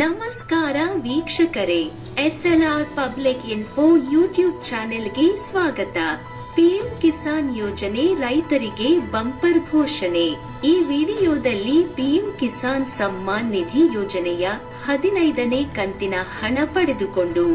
ನಮಸ್ಕಾರ ವೀಕ್ಷಕರೇ, SLR public info YouTube ಚಾನೆಲ್ಗೆ ಸ್ವಾಗತ. ಪಿಎಂ ಕಿಸಾನ್ ಯೋಜನೆ ರೈತರಿಗೆ ಬಂಪರ್ ಘೋಷಣೆ. ಈ ವಿಡಿಯೋದಲ್ಲಿ ಪಿಎಂ ಕಿಸಾನ್ ಸಮ್ಮಾನ್ ನಿಧಿ ಯೋಜನೆಯ ಹದಿನೈದನೇ ಕಂತಿನ ಹಣ ಪಡೆದುಕೊಂಡು,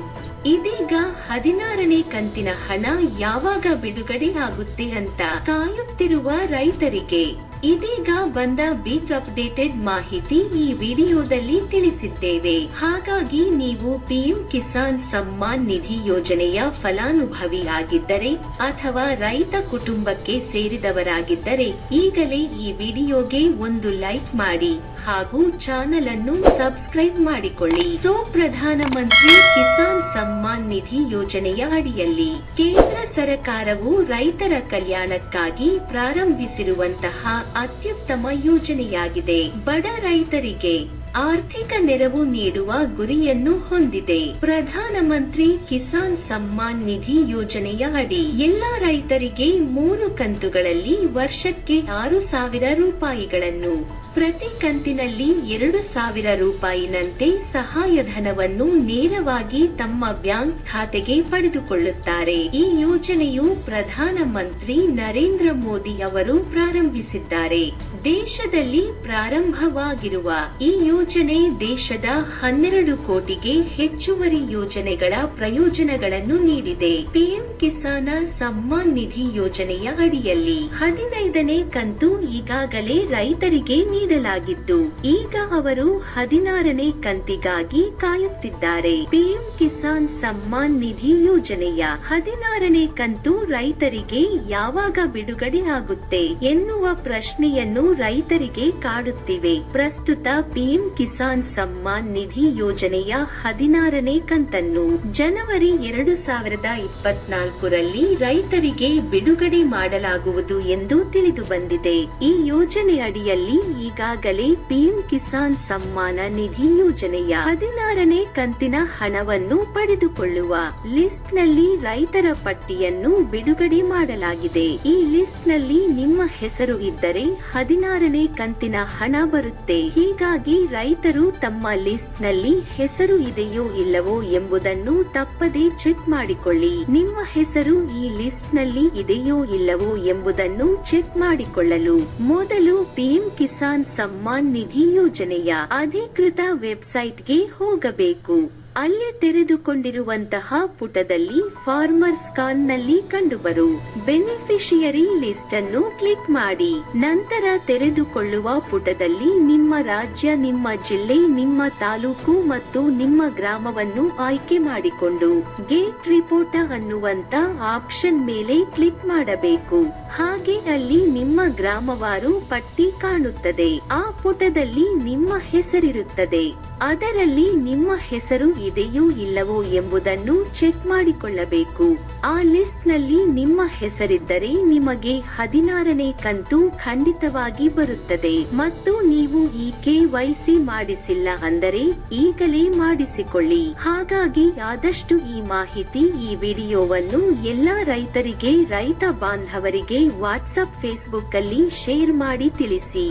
ಇದೀಗ ಹದಿನಾರನೇ ಕಂತಿನ ಹಣ ಯಾವಾಗ ಬಿಡುಗಡೆ ಆಗುತ್ತೆ ಅಂತ ಕಾಯುತ್ತಿರುವ ರೈತರಿಗೆ. ಇದೀಗ ಬಂದ ಬಿಗ್ ಅಪ್ಡೇಟೆಡ್ ಮಾಹಿತಿ ಈ ವಿಡಿಯೋದಲ್ಲಿ ತಿಳಿಸಿದ್ದೇವೆ. ಹಾಗಾಗಿ ನೀವು ಪಿಎಂ ಕಿಸಾನ್ ಸಮ್ಮಾನ್ ನಿಧಿ ಯೋಜನೆಯ ಫಲಾನುಭವಿಯಾಗಿದ್ದರೆ ಅಥವಾ ರೈತ ಕುಟುಂಬಕ್ಕೆ ಸೇರಿದವರಾಗಿದ್ದರೆ ಈಗಲೇ ಈ ವಿಡಿಯೋಗೆ ಒಂದು ಲೈಕ್ ಮಾಡಿ. ಹಾಗೂ ಚಾನೆಲ್ ಅನ್ನು ಸಬ್ಸ್ಕ್ರೈಬ್ ಮಾಡಿಕೊಳ್ಳಿ. ಸೊ ಪ್ರಧಾನಮಂತ್ರಿ ಕಿಸಾನ್ ಸಮ್ಮಾನ್ ನಿಧಿ ಯೋಜನೆಯ ಅಡಿಯಲ್ಲಿ ಕೇಂದ್ರ ಸರ್ಕಾರವು ರೈತರ ಕಲ್ಯಾಣಕ್ಕಾಗಿ ಪ್ರಾರಂಭಿಸಿರುವಂತಹ ಅತ್ಯುತ್ತಮ ಯೋಜನೆಯಾಗಿದೆ. ಬಡ ರೈತರಿಗೆ ಆರ್ಥಿಕ ನೆರವು ನೀಡುವ ಗುರಿಯನ್ನು ಹೊಂದಿದೆ. ಪ್ರಧಾನಮಂತ್ರಿ ಕಿಸಾನ್ ಸಮ್ಮಾನ್ ನಿಧಿ ಯೋಜನೆಯ ಅಡಿ ಎಲ್ಲಾ ರೈತರಿಗೆ ಮೂರು ಕಂತುಗಳಲ್ಲಿ ವರ್ಷಕ್ಕೆ ಆರು ಸಾವಿರ ರೂಪಾಯಿಗಳನ್ನು. ಪ್ರತಿ ಕಂತಿನಲ್ಲಿ ಎರಡು ಸಾವಿರ ರೂಪಾಯಿನಂತೆ ಸಹಾಯಧನವನ್ನು ನೇರವಾಗಿ ತಮ್ಮ ಬ್ಯಾಂಕ್ ಖಾತೆಗೆ ಪಡೆದುಕೊಳ್ಳುತ್ತಾರೆ. ಈ ಯೋಜನೆಯು ಪ್ರಧಾನಮಂತ್ರಿ ನರೇಂದ್ರ ಮೋದಿ ಅವರು ಪ್ರಾರಂಭಿಸಿದ್ದಾರೆ. ದೇಶದಲ್ಲಿ ಪ್ರಾರಂಭವಾಗಿರುವ ಈ ಯೋಜನೆ ದೇಶದ ಹನ್ನೆರಡು ಕೋಟಿಗೆ ಹೆಚ್ಚುವರಿ ಯೋಜನೆಗಳ ಪ್ರಯೋಜನಗಳನ್ನು ನೀಡಿದೆ. ಪಿಎಂ ಕಿಸಾನ ಸಮ್ಮಾನ್ ನಿಧಿ ಯೋಜನೆಯ ಅಡಿಯಲ್ಲಿ ಹದಿನೈದನೇ ಕಂತು ಈಗಾಗಲೇ ರೈತರಿಗೆ ನೀಡಲಾಗಿದ್ದು, ಈಗ ಅವರು ಹದಿನಾರನೇ ಕಂತಿಗಾಗಿ ಕಾಯುತ್ತಿದ್ದಾರೆ. ಪಿಎಂ ಕಿಸಾನ್ ಸಮ್ಮಾನ್ ನಿಧಿ ಯೋಜನೆಯ ಹದಿನಾರನೇ ಕಂತು ರೈತರಿಗೆ ಯಾವಾಗ ಬಿಡುಗಡೆ ಆಗುತ್ತೆ ಎನ್ನುವ ಪ್ರಶ್ನೆಯನ್ನು ರೈತರಿಗೆ ಕಾಡುತ್ತಿವೆ. ಪ್ರಸ್ತುತ ಪಿಎಂ ಕಿಸಾನ್ ಸಮ್ಮಾನ್ ನಿಧಿ ಯೋಜನೆಯ ಹದಿನಾರನೇ ಕಂತನ್ನು ಜನವರಿ ಎರಡು ಸಾವಿರದ ಇಪ್ಪತ್ನಾಲ್ಕರಲ್ಲಿ ರೈತರಿಗೆ ಬಿಡುಗಡೆ ಮಾಡಲಾಗುವುದು ಎಂದು ತಿಳಿದು ಬಂದಿದೆ. ಈ ಯೋಜನೆ ಅಡಿಯಲ್ಲಿ ಈಗಾಗಲೇ ಪಿಎಂ ಕಿಸಾನ್ ಸಮ್ಮಾನ ನಿಧಿ ಯೋಜನೆಯ ಹದಿನಾರನೇ ಕಂತಿನ ಹಣವನ್ನು ಪಡೆದುಕೊಳ್ಳುವ ಲಿಸ್ಟ್ನಲ್ಲಿ ರೈತರ ಪಟ್ಟಿಯನ್ನು ಬಿಡುಗಡೆ ಮಾಡಲಾಗಿದೆ. ಈ ಲಿಸ್ಟ್ನಲ್ಲಿ ನಿಮ್ಮ ಹೆಸರು ಇದ್ದರೆ ಹದಿನಾರನೇ ಕಂತಿನ ಹಣ ಬರುತ್ತೆ. ಹೀಗಾಗಿ ರೈತರು ತಮ್ಮ ಲಿಸ್ಟ್ನಲ್ಲಿ ಹೆಸರು ಇದೆಯೋ ಇಲ್ಲವೋ ಎಂಬುದನ್ನು ತಪ್ಪದೇ ಚೆಕ್ ಮಾಡಿಕೊಳ್ಳಿ. ನಿಮ್ಮ ಹೆಸರು ಈ ಲಿಸ್ಟ್ನಲ್ಲಿ ಇದೆಯೋ ಇಲ್ಲವೋ ಎಂಬುದನ್ನು ಚೆಕ್ ಮಾಡಿಕೊಳ್ಳಲು. ಮೊದಲು ಪಿಎಂ ಕಿಸಾನ್ ಸಮ್ಮಾನ್ ನಿಧಿ ಯೋಜನೆಯ ಅಧಿಕೃತ ವೆಬ್ಸೈಟ್ಗೆ ಹೋಗಬೇಕು. ಅಲ್ಲಿ ತೆರೆದುಕೊಂಡಿರುವಂತಹ ಪುಟದಲ್ಲಿ ಫಾರ್ಮರ್ಸ್ ಕಾನ್ನಲ್ಲಿ ಕಂಡುಬರು. ಬೆನಿಫಿಷಿಯರಿ ಲಿಸ್ಟ್ ಅನ್ನು ಕ್ಲಿಕ್ ಮಾಡಿ. ನಂತರ ತೆರೆದುಕೊಳ್ಳುವ ಪುಟದಲ್ಲಿ ನಿಮ್ಮ ರಾಜ್ಯ, ನಿಮ್ಮ ಜಿಲ್ಲೆ, ನಿಮ್ಮ ತಾಲೂಕು ಮತ್ತು ನಿಮ್ಮ ಗ್ರಾಮವನ್ನು ಆಯ್ಕೆ ಮಾಡಿಕೊಂಡು. ಗೇಟ್ ರಿಪೋರ್ಟ ಅನ್ನುವಂತ ಆಪ್ಷನ್ ಮೇಲೆ ಕ್ಲಿಕ್ ಮಾಡಬೇಕು. ಹಾಗೆ ಅಲ್ಲಿ ನಿಮ್ಮ ಗ್ರಾಮವಾರು ಪಟ್ಟಿ ಕಾಣುತ್ತದೆ. ಆ ಪುಟದಲ್ಲಿ ನಿಮ್ಮ ಹೆಸರಿರುತ್ತದೆ. ಅದರಲ್ಲಿ ನಿಮ್ಮ ಹೆಸರು ಇದೆಯೋ ಇಲ್ಲವೋ ಎಂಬುದನ್ನು ಚೆಕ್ ಮಾಡಿಕೊಳ್ಳಬೇಕು. ಆ ಲಿಸ್ಟ್ನಲ್ಲಿ ನಿಮ್ಮ ಹೆಸರಿದ್ದರೆ ನಿಮಗೆ ಹದಿನಾರನೇ ಕಂತು ಖಂಡಿತವಾಗಿ ಬರುತ್ತದೆ. ಮತ್ತು ನೀವು ಈ ಕೆವೈಸಿ ಮಾಡಿಸಿಲ್ಲ ಅಂದರೆ ಈಗಲೇ ಮಾಡಿಸಿಕೊಳ್ಳಿ. ಹಾಗಾಗಿ ಆದಷ್ಟು ಈ ಮಾಹಿತಿ ಈ ವಿಡಿಯೋವನ್ನು ಎಲ್ಲಾ ರೈತರಿಗೆ, ರೈತ ಬಾಂಧವರಿಗೆ ವಾಟ್ಸ್ಆಪ್ ಫೇಸ್ಬುಕ್ ಅಲ್ಲಿ ಶೇರ್ ಮಾಡಿ ತಿಳಿಸಿ.